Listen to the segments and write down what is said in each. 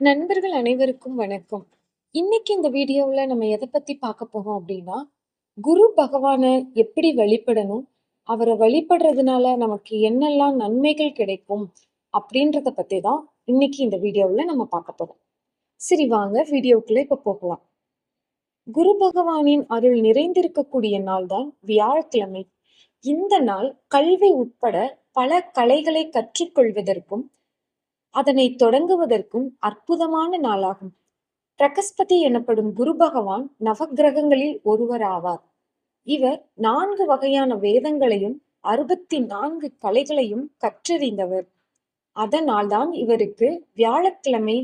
நண்பர்கள் அனைவருக்கும் வணக்கம். இன்னைக்கு இந்த வீடியோவுல நம்ம எதை பத்தி பார்க்க போறோம் அப்படின்னா, குரு பகவானை எப்படி வழிபடணும்? அவரை வழிபடுறதுனால நமக்கு என்னெல்லாம் நன்மைகள் கிடைக்கும்? அப்படின்றத பற்றி தான் இன்னைக்கு இந்த வீடியோவுல நம்ம பார்க்க போகிறோம் சரி வாங்க வீடியோக்குள்ளே இப்ப போகலாம். குரு பகவானின் அருள் நிறைந்திருக்கக்கூடிய நாள் தான் வியாழக்கிழமை. இந்த நாள் கல்வி உட்பட பல கலைகளை கற்றுக்கொள்வதற்கும், அதனை தொடங்குவதற்கும் அற்புதமான நாளாகும். பிரகஸ்பதி எனப்படும் குரு பகவான் நவக்கிரகங்களில் ஒருவராவார். இவர் நான்கு வகையான வேதங்களையும், அறுபத்தி நான்கு கலைகளையும் கற்றறிந்தவர். அதனால்தான் இவருக்கு வியாழக்கிழமை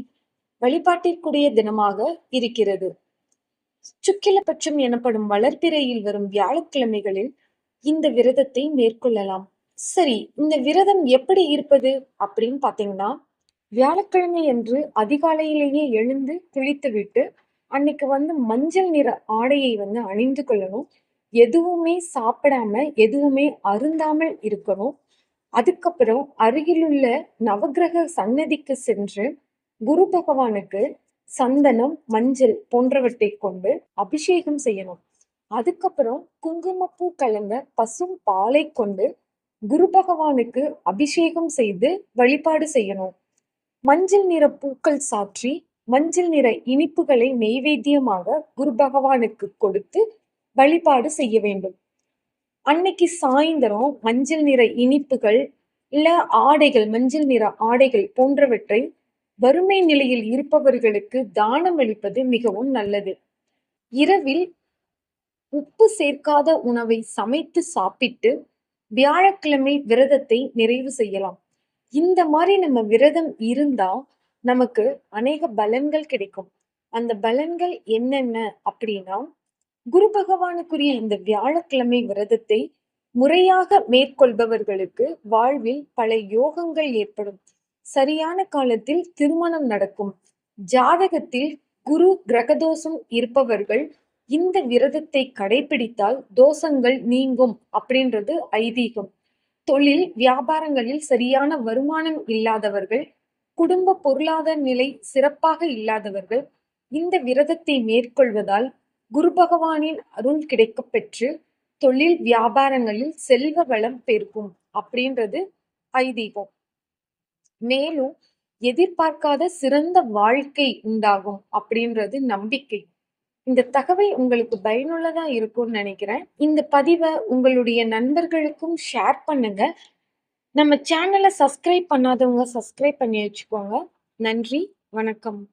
வழிபாட்டிற்குரிய தினமாக இருக்கிறது. சுக்கிலபட்சம் எனப்படும் வளர்ப்பிறையில் வரும் வியாழக்கிழமைகளில் இந்த விரதத்தை மேற்கொள்ளலாம். சரி, இந்த விரதம் எப்படி இருப்பது அப்படின்னு பார்த்தீங்கன்னா, வியாழக்கிழமை என்று அதிகாலையிலேயே எழுந்து குளித்துவிட்டு, அன்னைக்கு வந்து மஞ்சள் நிற ஆடையை வந்து அணிந்து கொள்ளணும். எதுவுமே சாப்பிடாம, எதுவுமே அருந்தாமல் இருக்கணும். அதுக்கப்புறம் அருகிலுள்ள நவக்கிரக சன்னதிக்கு சென்று, குரு பகவானுக்கு சந்தனம், மஞ்சள் போன்றவற்றை கொண்டு அபிஷேகம் செய்யணும். அதுக்கப்புறம் குங்குமப்பூ கலந்த பசும் பாலை கொண்டு குரு பகவானுக்கு அபிஷேகம் செய்து வழிபாடு செய்யணும். மஞ்சள் நிற பூக்கள் சாற்றி, மஞ்சள் நிற இனிப்புகளை நெய்வேத்தியமாக குரு பகவானுக்கு கொடுத்து வழிபாடு செய்ய வேண்டும். அன்னைக்கு சாயந்தரம் மஞ்சள் நிற இனிப்புகள், இல்ல ஆடைகள், மஞ்சள் நிற ஆடைகள் போன்றவற்றை வறுமை நிலையில் இருப்பவர்களுக்கு தானம் அளிப்பது மிகவும் நல்லது. இரவில் உப்பு சேர்க்காத உணவை சமைத்து சாப்பிட்டு, வியாழக்கிழமை விரதத்தை நிறைவு செய்யலாம். இந்த மாதிரி நம்ம விரதம் இருந்தா, நமக்கு அநேக பலன்கள் கிடைக்கும். அந்த பலன்கள் என்னென்ன அப்படின்னா, குரு பகவானுக்குரிய இந்த வியாழக்கிழமை விரதத்தை முறையாக மேற்கொள்பவர்களுக்கு வாழ்வில் பல யோகங்கள் ஏற்படும். சரியான காலத்தில் திருமணம் நடக்கும். ஜாதகத்தில் குரு கிரகதோஷம் இருப்பவர்கள் இந்த விரதத்தை கடைபிடித்தால் தோஷங்கள் நீங்கும் அப்படின்றது ஐதீகம். தொழில், வியாபாரங்களில் சரியான வருமானம் இல்லாதவர்கள், குடும்ப பொருளாதார நிலை சிறப்பாக இல்லாதவர்கள் இந்த விரதத்தை மேற்கொள்வதால் குரு பகவானின் அருள் கிடைக்கப் பெற்று தொழில், வியாபாரங்களில் செல்வ வளம் பெருக்கும் அப்படின்றது ஐதீகம். மேலும் எதிர்பார்க்காத சிறந்த வாழ்க்கை உண்டாகும் அப்படின்றது நம்பிக்கை. இந்த தகவல் உங்களுக்கு பயனுள்ளதா இருக்கும்னு நினைக்கிறேன். இந்த பதிவை உங்களுடைய நண்பர்களுக்கும் ஷேர் பண்ணுங்க. நம்ம சேனலை சப்ஸ்கிரைப் பண்ணாதவங்க சப்ஸ்கிரைப் பண்ணி வச்சுக்கோங்க. நன்றி, வணக்கம்.